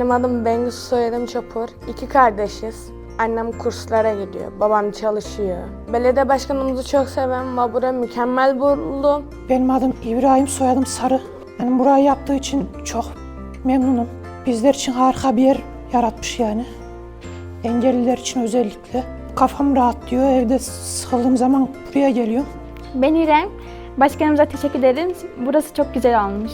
Benim adım Bengisu, soyadım Çapur. İki kardeşiz. Annem kurslara gidiyor, babam çalışıyor. Belediye başkanımızı çok seven ve burayı mükemmel buldum. Benim adım İbrahim, soyadım Sarı. Yani burayı yaptığı için çok memnunum. Bizler için harika bir yer yaratmış yani. Engelliler için özellikle. Kafam rahat diyor. Evde sıkıldığım zaman buraya geliyorum. Ben İrem. Başkanımıza teşekkür ederim. Burası çok güzel olmuş.